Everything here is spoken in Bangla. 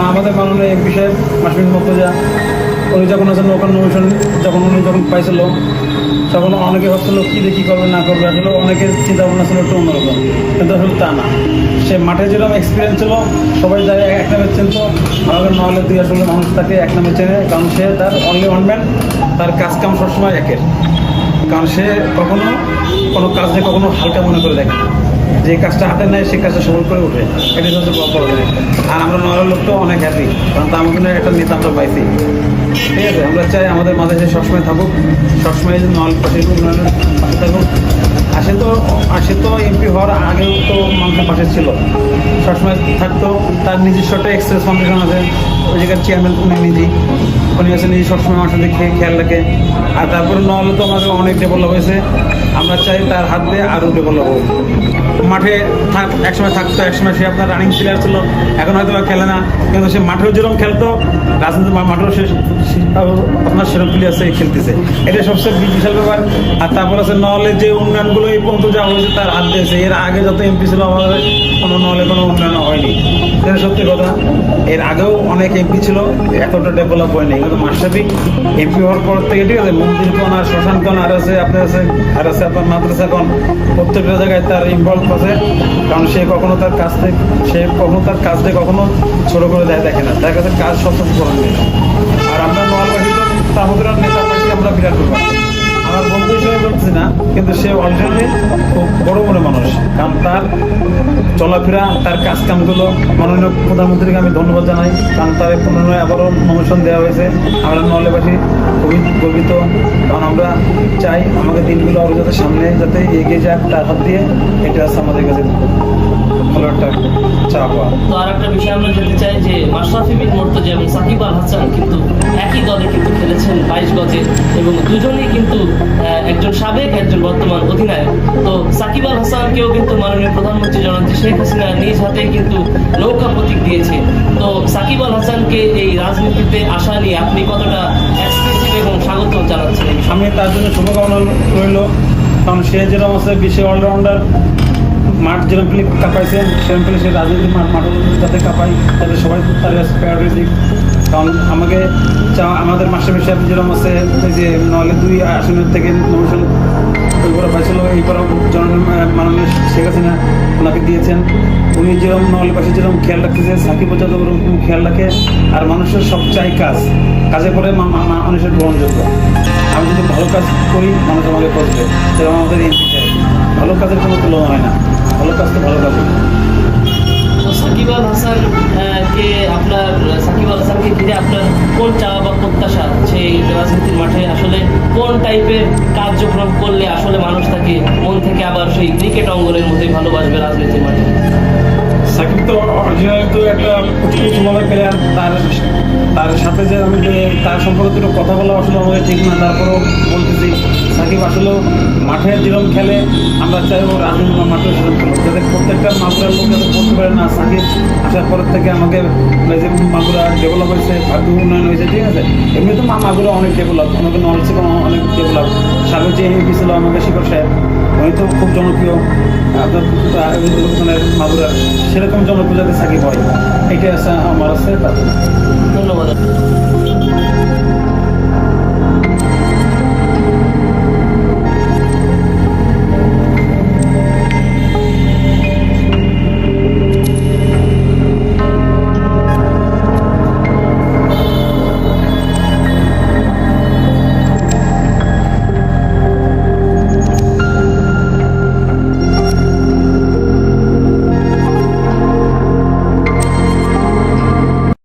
আমাদের মাননীয় এমপি সাহেব মাসমিন মর্তজা উনি যখন আছেন নৌকার নমিশন যখন উনি যখন পাইছিল, তখন অনেকে ভাবছিল কী কী করবে, না করবে, আসলে অনেকের চিন্তা ভাবনা ছিল একটু অন্যরকম। কিন্তু আসলে তা না। সে মাঠে যেরকম এক্সপিরিয়েন্স ছিল, সবাই যায় এক নামে চিনত আমাদের নাহলে দুই আসলে মানুষ তাকে এক নামে চেনে, কারণ সে তার অনলি ওয়ান ম্যান তার কাজ কাম সবসময় একের। কারণ সে কখনো কোনো কাজে কখনো হালকা মনে করে দেখে না। যে কাজটা হাতে নেয় সেই কাজটা সফল করে ওঠে। এটাই হচ্ছে জিনিস। আর আমরা নগরের লোক তো অনেক হ্যাপি কারণ তার মতন একটা নেতা আমরা পাইছি ঠিক আছে, আমরা চাই আমাদের মাঝে সে সবসময় থাকুক, সবসময় যে নল পাশের উন্নয়নের পাশে থাকুক। আসে তো আসে তো এমপি হওয়ার আগেও তো মানুষের পাশে ছিল। সবসময় থাকতো, তার নিজস্ব একটা এক্সপ্রেস ফাউন্ডেশন আছে, ওই জায়গার চেয়ারম্যান উনি নিজেই। আছে নিজে সবসময় আমার খেয়ে খেয়াল রাখে। আর তারপরে নহলে তো আমাদের অনেক ডেভেলপ হয়েছে। আমরা চাই তার হাত দিয়ে আরও ডেভেলপ হোক। মাঠে থাক, একসময় থাকতো, একসময় সে আপনার রানিং প্লেয়ার ছিল। এখন হয়তো খেলে না, কিন্তু সে মাঠেও যেরকম খেলতো রাজনীতি মাঠেও সে আপনার সেরকম প্লেয়ার সে খেলতেছে। এটা সবচেয়ে বিশাল ব্যাপার। আর তারপর আছে নহলে যে উন্নয়নগুলো এই পর্যন্ত যা হয়েছে, তার হাত দিয়েছে। এর আগে যত এমপি ছিল আমাদের কোনো নহলে কোনো উন্নয়ন হয়নি। এটা সত্যি কথা। এর আগেও অনেক এমপি ছিল এতটা ডেভেলপ হয়নি কিন্তু মাস্টারবি এমপি হওয়ার পর থেকে ঠিক আছে, মন্দির কোন আর শ্মশান কোন আর আছে আপনার আছে, আর আছে আপনার মাদ্রাসা কোন, প্রত্যেকটা জায়গায় তার ইনভলভ আছে। কারণ সে কখনো তার কাজ থেকে সে কখনো তার কাজটা কখনো ছোট করে দেয়, দেখে না। তার কাছে কাজ সব কিছু করে আর আমরা নোয়ালবাড়ি তো তাহুদরার নেতা আমরা বিরাট ব্যাপার আমার বন্ধু হিসেবে বলছি না কিন্তু সে অলরেডি খুব বড় বড় মানুষ। কারণ তার চলাফেরা, তার কাজ কামগুলো মাননীয় প্রধানমন্ত্রীকে আমি ধন্যবাদ জানাই। কারণ তার পুনরায় আবারও নমিশন দেওয়া হয়েছে। আমরা নলেবাসী খুবই গর্বিত। কারণ আমরা চাই আমাদের দিনগুলো আরও যাতে সামনে যাতে এগিয়ে যাক তার হাত দিয়ে। এটা আছে আমাদের কাছে। ভালো একটা চা পাওয়া তো আর একটা বিষয় আমরা জানতে চাই যে মাশরাফি বিন মুর্তজা এবং সাকিব আল হাসান কিন্তু একই দলে কিন্তু খেলেছেন বাইশ গজে এবং দুজনেই কিন্তু একজন সাবেক, একজন বর্তমান অধিনায়ক। তো সাকিব আল হাসানকেও কিন্তু মাননীয় প্রধানমন্ত্রী জননেত্রী শেখ হাসিনা নিজ হাতে কিন্তু নৌকা প্রতীক দিয়েছে। তো সাকিব আল হাসানকে এই রাজনীতিতে আসা নিয়ে আপনি কতটা এক্সপেন্সিভ এবং স্বাগত জানাচ্ছেন আমি তার জন্য শুভকামনা রইল, কারণ সে যেরকম আছে বিশ্বে অলরাউন্ডার মাঠ যেরকম প্লে কাঁপাইছে, সেরকম প্লে সে রাজনীতি মাঠ মাঠ যাতে কাঁপাই তাদের সবাই তার কাছে প্রায়োরিটি কারণ আমাকে চা- আমাদের মাস্টার সাহেব যেরকম আছে যে নাহলে দুই আসনের থেকে নমিশন ওইবার পাইছিল এইবার জন মাননীয় শেখ হাসিনা ওনাকে দিয়েছেন। উনি যেরকম নহলে পাশে যেরকম খেয়াল রাখতেছে, সাকিব যাতে ওরকম খেয়াল রাখে, আর মানুষের সব চাই কাজ কাজে করে মানুষের গ্রহণযোগ্য। আমি যদি ভালো কাজ করি, মানুষ আমাকে করবে, যেরকম আমাদের এমপি সাহেব ভালো কাজের কোনো তুলনা হয় না। ভালো কাজ তো ভালো সাকিব আল হাসান কে আপনার সাকিব আল হাসানকে ঘিরে আপনার কোন চাওয়া বা প্রত্যাশা? সেই রাজনীতির মাঠে আসলে কোন টাইপের কার্যক্রম করলে আসলে মানুষ তাকে মন থেকে আবার সেই ক্রিকেট অঙ্গনের মতোই ভালোবাসবে রাজনীতির মাঠে? সাকিব তো অরিজিনাল তো একটা প্লেয়ার তার তার সাথে যে আমি তার সম্পর্কে দুটো কথা বলা আসলে আমাদের ঠিক না তারপরেও বলতেছি, সাকিব আসলেও মাঠে যেরকম খেলে, আমরা চাইব রাজনীতি মাঠে সেরকম খেলো যাতে প্রত্যেকটা মাগুরার লোক যাতে করতে পারে, না, সাকিব আসার পরের থেকে আমাকে যে মাগুরা ডেভেলপ হয়েছে, ভাগ্য উন্নয়ন হয়েছে, ঠিক আছে? এমনি তো মা মাগুরা অনেক ডেভেলপ আমাকে নলেজ ছিল, অনেক ডেভেলপ সাগর যে এমপি ছিল আমাদের শিখর সাহেব, উনি তো খুব জনপ্রিয়। আপনার মাগুরার সেরকম জনপ্রিয় যাতে সাকিব হয়। এটা আমার আছে ধন্যবাদ।